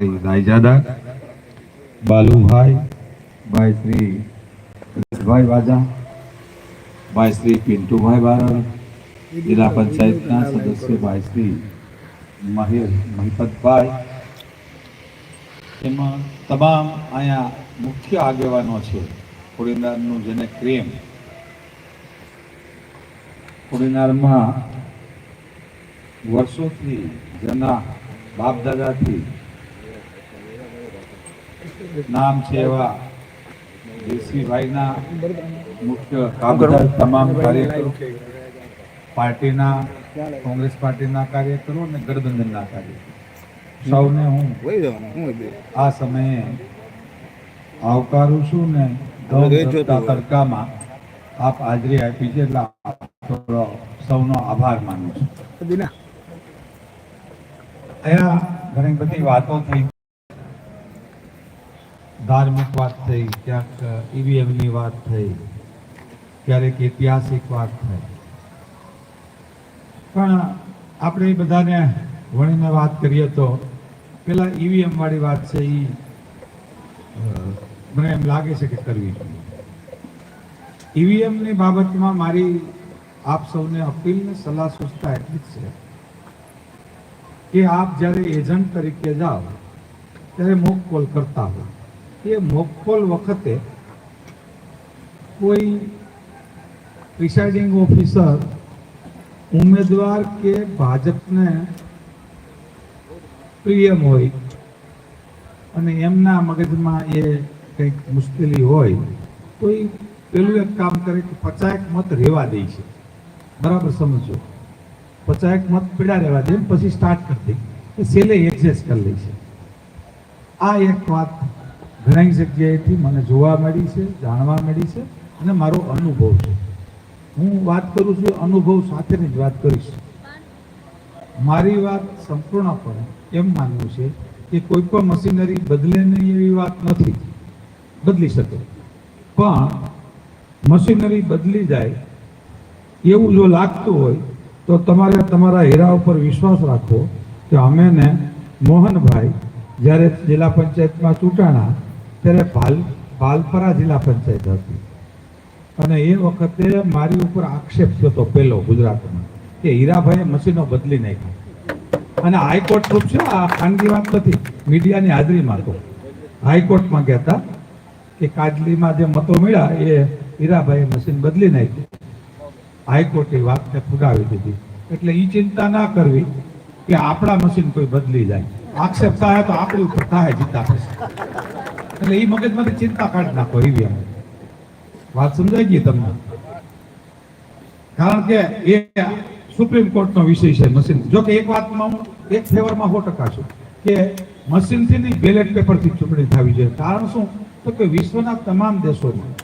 ભાઈ રાયજાદા, બાલુભાઈ, ભાઈ શ્રી ભાઈ વાજા, ભાઈ શ્રી પિન્ટુભાઈ બારડ જિલ્લા પંચાયતના સદસ્ય ભાઈ શ્રી મહેર મહિપતભાઈ. એમાં તમામ અહીંયા મુખ્ય આગેવાનો છે, ખોડીનારનું જેને ક્રેમ ખોડીનારમાં વર્ષોથી જેના બાપ દાદાથી નામ છે એવા દેશીભાઈના મુખ્ય કામદાર તમામ કાર્યકરો પાર્ટીના કોંગ્રેસ પાર્ટીના કાર્યકરો અને ગઠબંધનના કાર્યકરો. સૌને હું આ સમયે આવકારું છું ને તડકામાં આપ હાજરી આપી છે એટલે સૌનો આભાર માનું છું. અહીંયા ઘણી બધી વાતો થઈ ધાર્મિક વાત થઈ, ક્યાંક ઈવીએમની વાત થઈ, ક્યારેક ઐતિહાસિક વાત થઈ. પણ આપણે બધાને વણીને વાત કરીએ તો, પેલા ઈવીએમ વાળી વાત છે એ મને એમ લાગે છે કે કરવી જોઈએ. ઈવીએમની બાબતમાં મારી આપ સૌને અપીલ ને સલાહ સૂચતા એટલી જ છે કે આપ જ્યારે એજન્ટ તરીકે જાઓ, ત્યારે મોક કોલ કરતા હો એ મોકફોલ વખતે કોઈ પ્રિસાઇડિંગ ઓફિસર ઉમેદવાર કે ભાજપને પ્રિયમ હોય અને એમના મગજમાં એ કંઈક મુશ્કેલી હોય, તો એ પેલું એક કામ કરે કે પચાયક મત રહેવા દે છે. બરાબર સમજો પચાયક મત પીડા રહેવા દે, પછી સ્ટાર્ટ કરી દે. એ સેલે એડજસ્ટ કરી લે છે. આ એક વાત ઘણી જગ્યાએથી મને જોવા મળી છે, જાણવા મળી છે અને મારો અનુભવ છે. હું વાત કરું છું અનુભવ સાથેની જ વાત કરીશ. મારી વાત સંપૂર્ણપણે એમ માનવું છે કે કોઈ પણ મશીનરી બદલે નહીં એવી વાત નથી. બદલી શકે. પણ મશીનરી બદલી જાય એવું જો લાગતું હોય તો તમારે તમારા હીરા ઉપર વિશ્વાસ રાખવો કે અમે ને મોહનભાઈ જ્યારે જિલ્લા પંચાયતમાં ચૂંટાણા ત્યારે ભાલ, ભાલપરા જિલ્લા પંચાયત હતી. અને એ વખતે મારી ઉપર આક્ષેપ થયો હતો પહેલો ગુજરાતમાં કે હીરાભાઈએ મશીનો બદલી નાખ્યા. અને હાઈકોર્ટ પ્રૂફ છે, આ ખાનગી વાત નથી, મીડિયાની હાજરીમાં તો હાઈકોર્ટમાં કહેતા કે કાજલીમાં જે મતો મળ્યા એ હીરાભાઈએ મશીન બદલી નાખ્યું હાઈકોર્ટે વાતને ફુગાવી દીધી. એટલે એ ચિંતા ના કરવી કે આપણા મશીન કોઈ બદલી જાય. આક્ષેપ થાય તો આપણી ઉપર થાય જીતા પછી એટલે એ મગજમાંથી ચિંતા કાઢી નાખો એવી વાત સમજાઈ ગઈ તમને? કારણ કે એ સુપ્રીમ કોર્ટનો વિષય છે મશીન. જો કે એક વાતમાં હું, એક ફેવરમાં સો ટકા છું કે મશીનથી નહીં બેલેટ પેપરથી ચૂંટણી થવી જોઈએ. કારણ શું? તો કે વિશ્વના તમામ દેશોમાં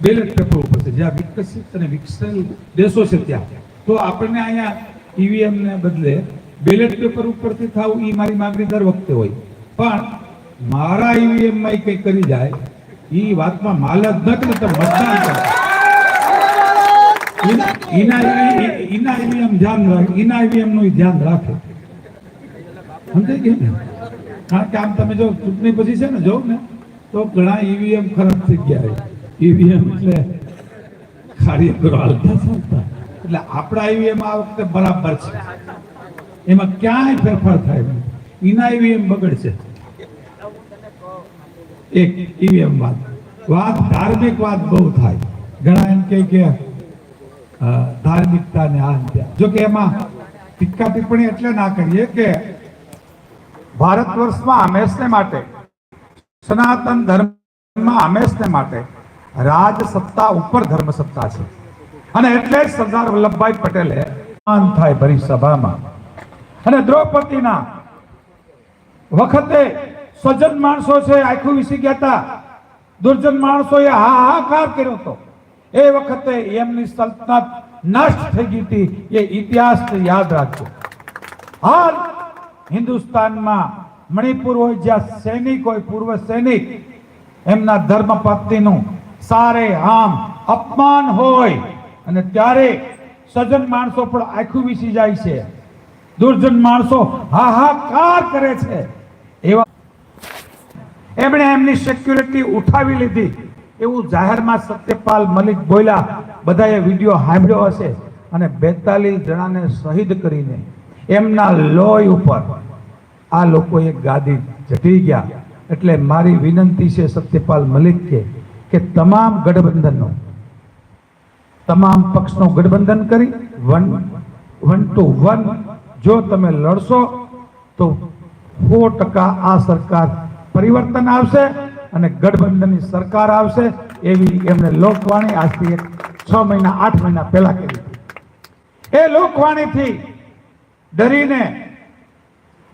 બેલેટ પેપર ઉપર છે. જ્યાં વિકસિત અને વિકસેલ દેશો છે ત્યાં. તો આપણને અહીંયા ઈવીએમ ને બદલે બેલેટ પેપર ઉપરથી થવું એ મારી માંગણી દર વખતે હોય. પણ મારા ઈવીએમમાં કંઈ કરી જાય એ વાતમાં માલક ન કરે તો મતદાન કરે. એના ઈના ઈવીએમ ધ્યાન રાખે એના ઈવીએમનું ધ્યાન રાખે. સમજાય કે કારણ કે આમ તમે જો ચૂંટણી પછી છે ને જો ને તો ઘણા ઈવીએમ ખરાબ થઈ ગયા ઈવીએમ એટલે કાર્યકરો હાલતા ચાલતા. એટલે આપણા ઈવીએમ આ વખતે બરાબર છે. એમાં ક્યાંય ફેરફાર થાય એના ઈવીએમ બગડશે. એક ઈવીએમ વાત. વાત ધાર્મિક વાત બહુ થાય. ઘણા એમ કહે કે અ, ધાર્મિકતા ને આ જો કે એમાં ટીકા ટિપ્પણી એટલે ના કરીએ કે ભારત વર્ષમાં હંમેશને માટે સનાતન ધર્મમાં હંમેશને માટે રાજ સત્તા ઉપર ધર્મ સત્તા છે. અને એટલે જ સરદાર વલ્લભભાઈ પટેલે માન થાય ભરી સભામાં. અને દ્રૌપદીના વખતે સજ્જન માણસો છે, આખું વિસી ગયા હતા દુર્જન માણસોએ હાહાકાર કર્યો હતો. એ વખતે એમની સલ્તનત નષ્ટ થઈ ગઈ હતી. એ ઇતિહાસ યાદ રાખજો. હાલ હિન્દુસ્તાનમાં મણિપુર હોય જ્યાં સૈનિક હોય, પૂર્વ સૈનિક, એમના ધર્મ પત્નીનું સારે આમ અપમાન હોય અને ત્યારે સજન માણસો પણ આખું વિસી જાય છે. દુર્જન માણસો હાહાકાર કરે છે. એવા એમણે એમની સિક્યુરિટી ઉઠાવી લીધી. એવું જાહેરમાં સત્યપાલ મલિક બોલ્યા. બધાએ વીડિયો સાંભળ્યો હશે અને બેતાલીસ જણાને શહીદ કરીને એમના લોહી ઉપર આ લોકોએ ગાદી જટી ગયા. એટલે મારી વિનંતી છે સત્યપાલ મલિક કે કે તમામ ગઠબંધનનો, તમામ પક્ષનો ગઠબંધન કરી, વન વન ટુ વન, જો તમે લડશો તો સો ટકા આ સરકાર પરિવર્તન આવશે અને ગઠબંધનની સરકાર આવશે એવી એમને લોકવાણી આજથી એક છ મહિના, આઠ મહિના પહેલા કરી એ લોકવાણીથી ડરીને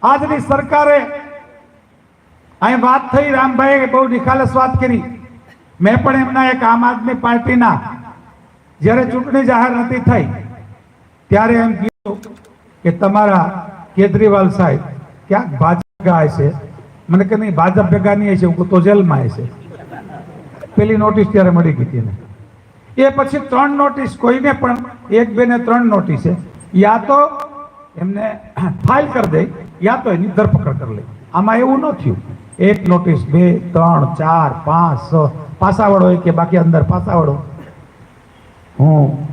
આજની સરકારે અહીં વાત થઈ, રામભાઈએ બહુ નિખાલસ વાત કરી. મેં પણ એમના એક આમ આદમી પાર્ટીના જ્યારે ચૂંટણી જાહેર નથી થઈ, ત્યારે એમ કીધું કે તમારા કેજરીવાલ સાહેબ ક્યાંક ભાજપ ગાય છે? મને કે નહીં, ભાજપ ભેગા નહીં છે હું તો જેલમાં છે પેલી નોટિસ ત્યારે મળી ગઈ હતી એ પછી ત્રણ નોટિસ કોઈને પણ, એક, બે ને ત્રણ નોટિસ યા તો એમને ફાઇલ કરી દે, યા તો એની ધરપકડ કરી લે. આમાં એવું ન થયું. એક નોટિસ બે, ત્રણ, ચાર, પાંચ, છ. પાસાવાળો હોય કે બાકી અંદર પાસાવાળો. હું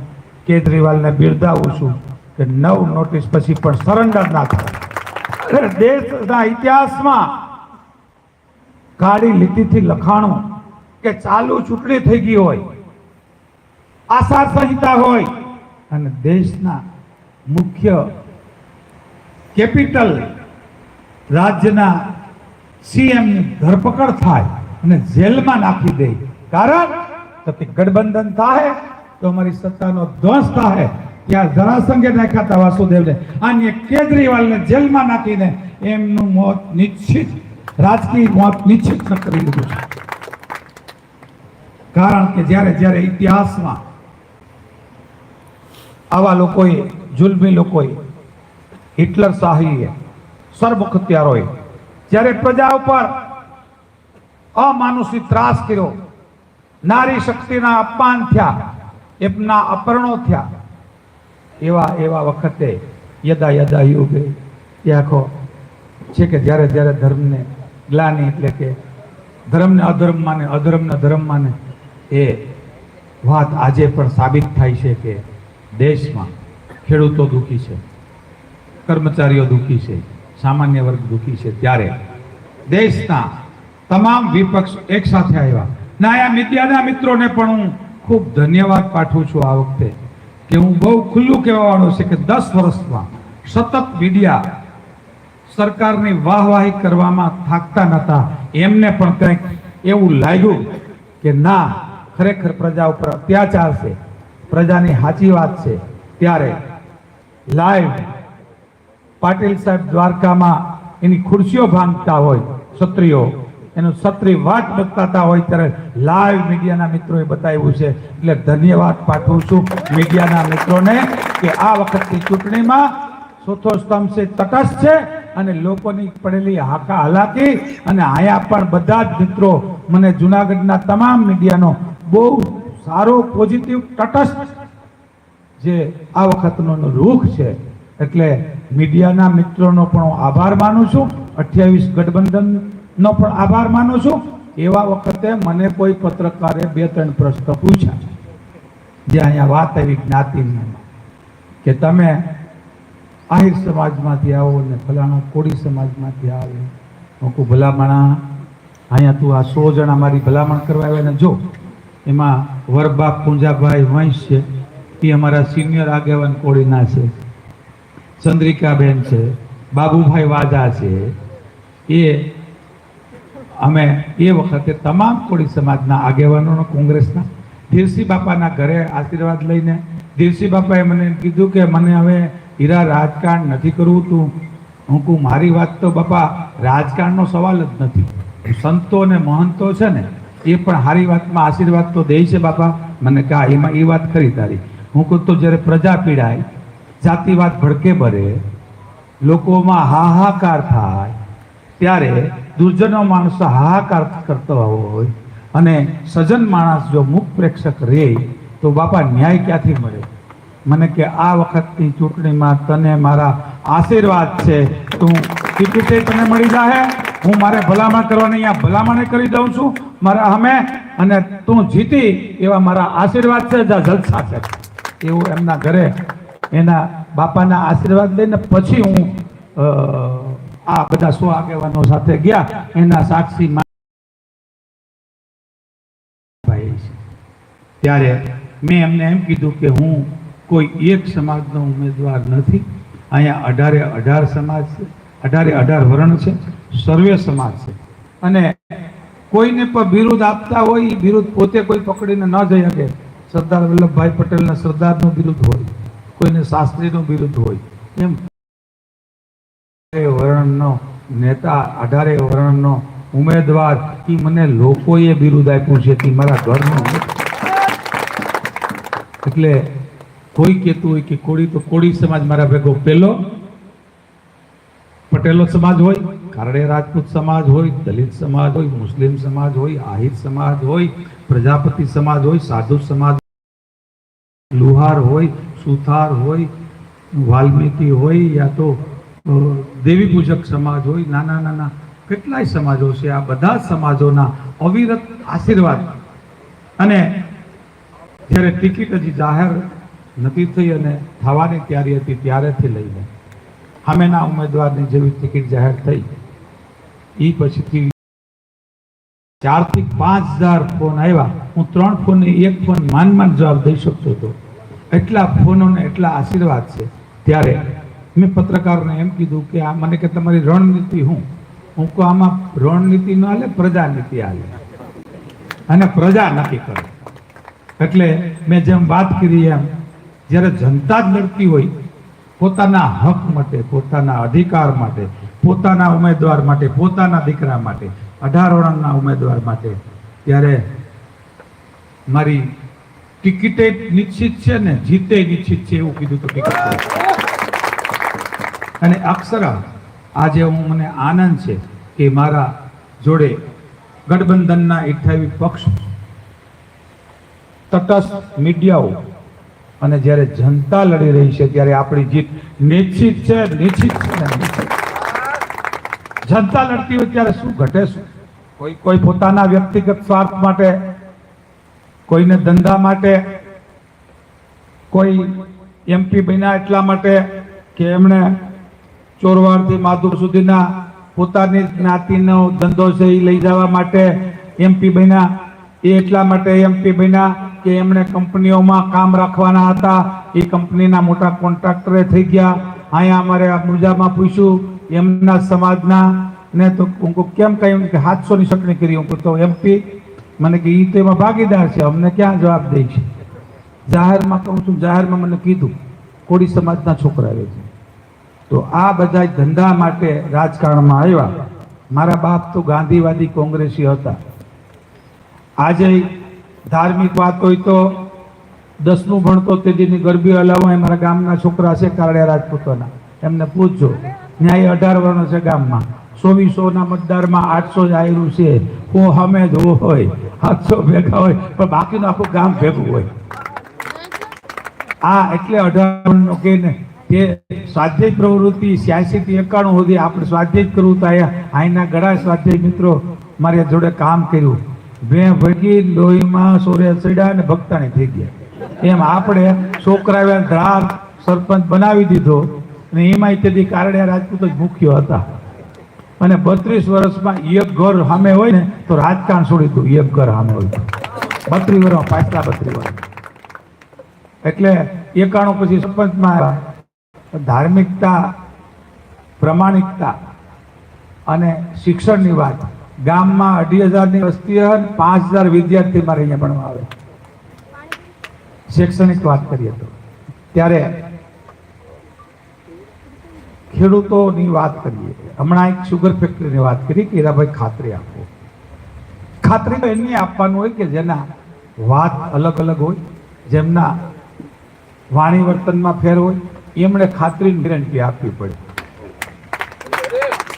કેજરીવાલને બિરદાવું છું કે નવ નોટિસ પછી પણ સરેન્ડર ના થાય. દેશના ઇતિહાસમાં કાળી લીધીથી લખાણું કે ચાલુ ચૂંટણી થઈ ગઈ હોય આશા સંહિતા હોય, અને દેશના મુખ્ય કેપિટલ રાજ્યના સીએમની ધરપકડ થાય અને જેલમાં નાખી દે. કારણ તો કે ગઠબંધન થાય તો અમારી સત્તાનો ધ્વંસ થાય ત્યાં જરાસંઘે નાખ્યા હતા વાસુદેવને. અને કેજરીવાલને જેલમાં નાખીને એમનું મોત નિશ્ચિત રાજકીય મોત નિશ્ચિત કરી દીધું છે. કારણ કે જ્યારે જ્યારે ઇતિહાસમાં આવા લોકોએ, જુલમી લોકોએ, હિટલર શાહીએ સર્વખત્યારોએ જ્યારે પ્રજા ઉપર અમાનુષિક ત્રાસ કર્યો, નારી શક્તિના અપમાન થયા, એમના અપરણો થયા, એવા એવા વખતે યદા યદા યુગે એ આખો છે કે જ્યારે જ્યારે ધર્મને ગ્લાની એટલે કે ધર્મને અધર્મ માને અધર્મને ધર્મ માને એ વાત આજે પણ સાબિત થાય છે કે દેશમાં ખેડૂતો દુઃખી છે, કર્મચારીઓ દુઃખી છે, સામાન્ય વર્ગ દુઃખી છે ત્યારે દેશના તમામ વિપક્ષ એક સાથે આવ્યા. ના, આ મીડિયાના મિત્રોને પણ હું ખૂબ ધન્યવાદ પાઠવું છું આ વખતે કે હું બહુ ખુલ્લું કહેવાવાળો છે કે દસ વર્ષમાં સતત મીડિયા સરકારની વાહવાહી કરવામાં થાકતા નહોતા એમને પણ કંઈક એવું લાગ્યું કે ના, ખરેખર પ્રજા ઉપર અત્યાચાર છે. પ્રજાની સાચી વાત છે. ત્યારે લાઈવ પાટીલ સાહેબ દ્વારકામાં એની ખુરશીઓ ભાંગતા હોય, ક્ષત્રિયો, એનું ક્ષત્રિય વાત બતાતા હોય ત્યારે લાઈવ મીડિયાના મિત્રોએ બતાવ્યું છે. એટલે ધન્યવાદ પાઠવું છું મીડિયાના મિત્રોને કે આ વખતની ચૂંટણીમાં ચોથો સ્તંભ છે, તટસ્થ છે. અને લોકોની પડેલી હાકા હાલાકી અને આયા પણ બધા જ મિત્રો મને જુનાગઢના તમામ મીડિયાનો બહુ સારો પોઝિટિવ તટસ્થ જે આ વખતનો રૂખ છે. એટલે મીડિયાના મિત્રોનો પણ હું આભાર માનું છું. અઠ્યાવીસ ગઠબંધનનો પણ આભાર માનું છું. એવા વખતે મને કોઈ પત્રકારે બે ત્રણ પ્રશ્ન પૂછ્યા. જે અહીંયા વાત આવી જ્ઞાતિની કે તમે આહિર સમાજમાંથી આવો ને ફલાણો કોળી સમાજમાંથી આવે. હું ભલામણા. અહીંયા તું આ સો જણા મારી ભલામણ કરવા આવ્યા ને જો, એમાં વરબા પૂંજાભાઈ, વંશ છે. એ અમારા સિનિયર આગેવાન કોળીના છે. ચંદ્રિકાબેન છે. બાબુભાઈ વાજા છે. એ અમે એ વખતે તમામ કોળી સમાજના આગેવાનોનો કોંગ્રેસના. ધીરસી બાપાના ઘરે આશીર્વાદ લઈને ધીરસી બાપાએ મને કીધું કે મને હવે હીરા રાજકારણ નથી કરવું તું? હું કહું, મારી વાત તો બાપા, રાજકારણનો સવાલ જ નથી. સંતો અને મહંતો છે ને, એ પણ સારી વાતમાં આશીર્વાદ તો દે છે બાપા. મને કહા એમાં એ વાત ખરી તારી. હું કહું, તો જ્યારે પ્રજા પીડાય, જાતિવાદ ભડકે ભરે, લોકોમાં હાહાકાર થાય, ત્યારે દુર્જનો માણસો હાહાકાર કરતો હોય અને સજ્જન માણસ જો મુખ પ્રેક્ષક રહે તો બાપા ન્યાય ક્યાંથી મળે? મને કે આ વખતની ચૂંટણીમાં તને મારા આશીર્વાદ છે. તું ટિકિટે તને મળી જાહે. હું મારે ભલામણ કરવાની અહીંયા ભલામણ કરી દઉં છું. મારા અમે અને તું જીતી એવા મારા આશીર્વાદ છે જલસા છે. એવું એમના ઘરે એના બાપાના આશીર્વાદ લઈને પછી હું આ બધા સો આગેવાનો સાથે ગયા. એના સાક્ષી ત્યારે મેં એમને એમ કીધું કે હું કોઈ એક સમાજનો ઉમેદવાર નથી. અહીંયા અઢારે અઢાર સમાજ છે. અઢારે અઢાર વર્ણ છે. સર્વે સમાજ છે. અને કોઈને પણ બિરુદ આપતા હોય એ બિરુદ પોતે કોઈ પકડીને ન જઈ શકે. સરદાર વલ્લભભાઈ પટેલના સરદારનું બિરુદ હોય, કોઈને શાસ્ત્રીનું બિરુદ હોય. એમ. વર્ણનો નેતા, અઢારે વર્ણનો ઉમેદવાર એ મને લોકોએ બિરુદ આપ્યું છે કે મારા ઘરનું એટલે કોઈ કહેતું હોય કે કોળી તો કોળી સમાજ મારા ભેગો પહેલો પટેલો સમાજ હોય, કારણે રાજપૂત સમાજ હોય, દલિત સમાજ હોય, મુસ્લિમ સમાજ હોય, આહિર સમાજ હોય, પ્રજાપતિ સમાજ હોય, સાધુ સમાજ લુહાર હોય, સુથાર હોય, વાલ્મીકી હોય યા તો દેવી પૂજક સમાજ હોય, નાના નાના કેટલાય સમાજો છે. આ બધા સમાજોના અવિરત આશીર્વાદ. અને જ્યારે ટિકિટ હજી જાહેર નથી થઈ અને થવાની તૈયારી હતી ત્યારેથી લઈને. સામેના ઉમેદવારની જેવી ટિકિટ જાહેર થઈ. એ પછીથી ચારથી પાંચ હજાર ફોન આવ્યા. હું ત્રણ ફોન એક ફોન માન જવાબ દઈ શકતો હતો. એટલા ફોનો ને એટલા આશીર્વાદ છે. ત્યારે મેં પત્રકારોને એમ કીધું કે આ મને કે તમારી રણનીતિ હું? હું કહું, આમાં રણનીતિ ન હાલે, પ્રજાનીતિ હાલે. અને પ્રજા નક્કી કરે. એટલે મેં જેમ વાત કરી એમ જ્યારે જનતા જ લડતી હોય, પોતાના હક માટે, પોતાના અધિકાર માટે, પોતાના ઉમેદવાર માટે, પોતાના દીકરા માટે, અઢાર વર્ષના ઉમેદવાર માટે, ત્યારે મારી ટિકિટે નિશ્ચિત છે ને જીતે નિશ્ચિત છે એવું કીધું તો ટિકિટ અને અક્ષરા આજે હું મને આનંદ છે કે મારા જોડે ગઠબંધનના અઠ્યાવીસ પક્ષ, તટસ્થ મીડિયાઓ અને જ્યારે જનતા લડી રહી છે, ત્યારે આપણી જીત નિશ્ચિત છે નિશ્ચિત છે જનતા લડતી હોય ત્યારે શું ઘટે શું? કોઈ કોઈ પોતાના વ્યક્તિગત સ્વાર્થ માટે, કોઈને ધંધા માટે, કોઈ એમપી બન્યા એટલા માટે કે એમણે ચોરવાડથી માધુર સુધીના પોતાની જ્ઞાતિનો ધંધો છે એ લઈ જવા માટે એમપી બન્યા, એ એટલા માટે એમપી બન્યા કે એમણે કંપનીઓમાં કામ રાખવાના હતા. એ કંપનીના મોટા કોન્ટ્રાક્ટરે થઈ ગયા. અહીંયા અમારે મુજામાં પૂછ્યું, એમના સમાજના? ને તો હું કેમ કહ્યું કે, હાથસોની ચટણી કરી. હું તો એમપી? મને કે એ તો એમાં ભાગીદાર છે. અમને ક્યાં જવાબ દે છે? જાહેરમાં કહું છું, જાહેરમાં મને કીધું, કોળી સમાજના છોકરા આવે છે. તો આ બધા ધંધા માટે રાજકારણમાં આવ્યા. મારા બાપ તો ગાંધીવાદી કોંગ્રેસી હતા. આજે ધાર્મિક વાત હોય તો દસમું ભણતો તેની ગરબી હલાવવા એ મારા ગામના છોકરા છે કારડિયા રાજપૂતોના. એમને પૂછજો. ન્યાય અઢાર વર્ણ છે ગામમાં. ચોવીસોના મતદારમાં આઠસો જ આવેલું છે. હું હમે જ હોય. સાતસો ભેગા હોય. પણ બાકીનું આખું ગામ ભેગું હોય. આ એટલે અઢારનો કે ને, કે સ્વાધ્યાય પ્રવૃત્તિ સ્યાસી થી એકાણું સુધી આપણે સ્વાધ્યાય કરવું તો અહીંના ઘણા સ્વાધ્યાય મિત્રો મારી જોડે કામ કર્યું. બે ભગી લોહીમાં સૂર્ય ચડ્યા અને ભક્તાની થઈ ગયા. એમ આપણે છોકરાએ ધ્રાર સરપંચ બનાવી દીધો અને એમાં તેથી કારણે રાજપૂત જ મુખ્ય હતા. અને બત્રીસ વર્ષમાં એક ઘર સામે હોય ને તો રાજકારણ છોડી દઉં એક ઘર સામે હોય. બત્રીસ વર્ષમાં, પાછલા બત્રીસ વર્ષ એટલે એકાણું પછી સરપંચમાં ધાર્મિકતા, પ્રમાણિકતા અને શિક્ષણની વાત. ગામમાં અઢી હજારની વસ્તી હોય પાંચ હજાર વિદ્યાર્થી મારે અહીંયા ભણવા આવે. શૈક્ષણિક વાત કરીએ તો. ત્યારે ખેડૂતોની વાત કરીએ. હમણાં એક શુગર ફેક્ટરીની વાત કરી કે હીરાભાઈ ખાતરી આપો. ખાતરી તો એમને આપવાનું હોય કે જેના વાત અલગ અલગ હોય, જેમના વાણી વર્તનમાં ફેર હોય, એમણે ખાતરીની ગેરંટી આપવી પડે.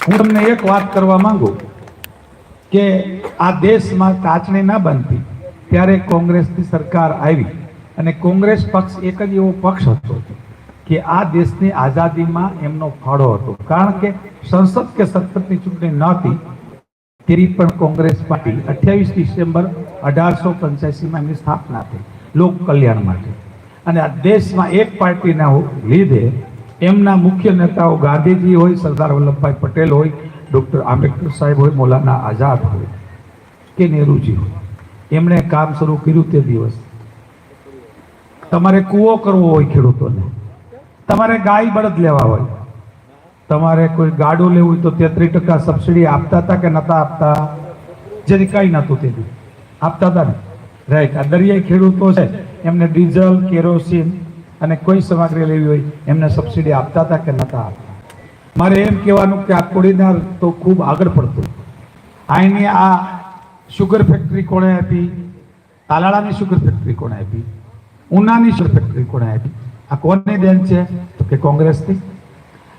હું તમને એક વાત કરવા માંગુ. કે આ દેશમાં કાચણી ના બનતી. ત્યારે કોંગ્રેસની સરકાર આવી અને કોંગ્રેસ પક્ષ એક જ એવો પક્ષ હતો કે આ દેશની આઝાદીમાં એમનો ફાળો હતો. કારણ કે સંસદ કે સંસદની ચૂંટણી નહોતી તેની પણ કોંગ્રેસ પાર્ટી અઠ્યાવીસ ડિસેમ્બર અઢારસો પંચ્યાસીમાં એમની સ્થાપના થઈ, લોક કલ્યાણ માટે. અને આ દેશમાં એક પાર્ટીના લીધે એમના મુખ્ય નેતાઓ ગાંધીજી હોય, સરદાર વલ્લભભાઈ પટેલ હોય ડૉક્ટર આંબેડકર સાહેબ હોય, મૌલાના આઝાદ હોય, કે નેહરુજી હોય, એમણે કામ શરૂ કર્યું તે દિવસ. તમારે કૂવો કરવો હોય ખેડૂતોને. તમારે ગાય બળદ લેવા હોય. તમારે કોઈ ગાડું લેવું હોય તો તેત્રીસ ટકા સબસિડી આપતા હતા કે નતા આપતા? જેથી કંઈ નહોતું તેથી આપતા હતા ને? રાઈટ, આ દરિયાઈ ખેડૂતો છે. એમને ડીઝલ, કેરોસીન અને કોઈ સામગ્રી લેવી હોય, એમને સબસિડી આપતા હતા કે નતા આપતા? મારે એમ કહેવાનું કે આ કોડીનાર તો ખૂબ આગળ પડતું. અહીંની આ શુગર ફેક્ટરી કોણે આપી? તાલાળાની શુગર ફેક્ટરી કોણે આપી? ઉનાની શુગર ફેક્ટરી કોણે આપી? આ કોની દેન છે? તો કે કોંગ્રેસની.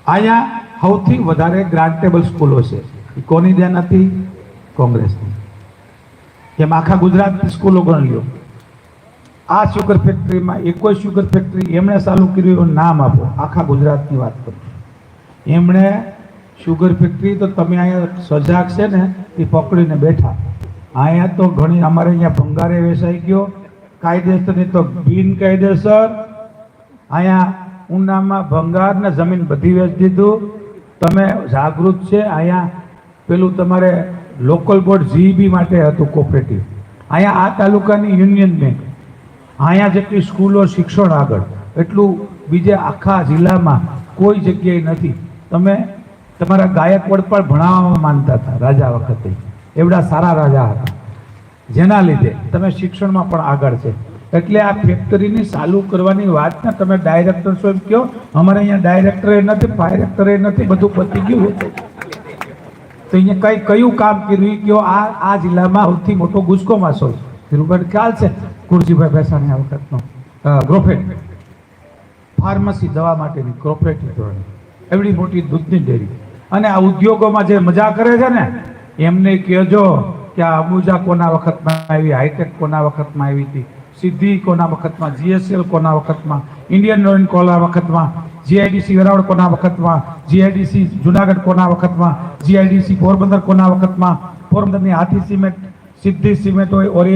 અહીંયા સૌથી વધારે ગ્રાન્ટેબલ સ્કૂલો છે. એ કોની દેન હતી? કોંગ્રેસની. કેમ આખા ગુજરાતની સ્કૂલો ગણ લ્યો આ શુગર ફેક્ટરીમાં એકોય શુગર ફેક્ટરી એમણે ચાલુ કર્યું નામ આપો. આખા ગુજરાતની વાત કરો એમણે શુગર ફેક્ટરી તો તમે અહીંયા સજાગ છે ને, એ પકડીને બેઠા. અહીંયા તો ઘણી, અમારે અહીંયા ભંગારે વેસાઈ ગયો. કાયદેસરની તો બિનકાયદેસર અહીંયા ઉનામાં ભંગાર ને જમીન બધી વેચી દીધું. તમે જાગૃત છે, અહીંયા પેલું તમારે લોકલ બોર્ડ જીઈબી માટે હતું કોઓપરેટિવ અહીંયા આ તાલુકાની યુનિયન બેંક અહીંયા જેટલી સ્કૂલો, શિક્ષણ આગળ. એટલું બીજે આખા જિલ્લામાં કોઈ જગ્યાએ નથી. તમે તમારા ગાયકવાડ પણ ભણાવવામાં માનતા હતા રાજા વખતે. એવડા સારા રાજા હતા. જેના લીધે તમે શિક્ષણમાં પણ આગળ છે. એટલે આ ફેક્ટરીની ચાલુ કરવાની વાત ને તમે ડાયરેક્ટર સાહેબ કહો, અમારે અહીંયા ડાયરેક્ટરે નથી ડાયરેક્ટરે નથી, બધું પતી ગયું હતું તો અહીંયા કઈ, કયું કામ કર્યું? કયો આ આ જિલ્લામાં સૌથી મોટો ગુસ્કો માસો ધીરુભાઈ, ખ્યાલ છે કુરજીભાઈ ભેસાણી આ વખતનો ગ્રોફેટ. ફાર્મસી દવા માટેની ગ્રોફેટ ધોરણે. એવડી મોટી દૂધની ડેરી. અને આ ઉદ્યોગોમાં જે મજા કરે છે ને, એમને કહેજો કે આ અંબુજા કોના વખતમાં આવી, હાઈટેક કોના વખતમાં આવી હતી, સિદ્ધિ કોના વખતમાં, જીએસએલ કોના વખતમાં, ઇન્ડિયન ઓઇલ કોના વખતમાં, જીઆઈડીસી વેરાવળ કોના વખતમાં, જીઆઈડીસી જુનાગઢ કોના વખતમાં, જીઆઈડીસી પોરબંદર કોના વખતમાં, પોરબંદરની હાથી સિમેન્ટ, સિદ્ધિ સિમેન્ટ હોય ઓરિયન્ટ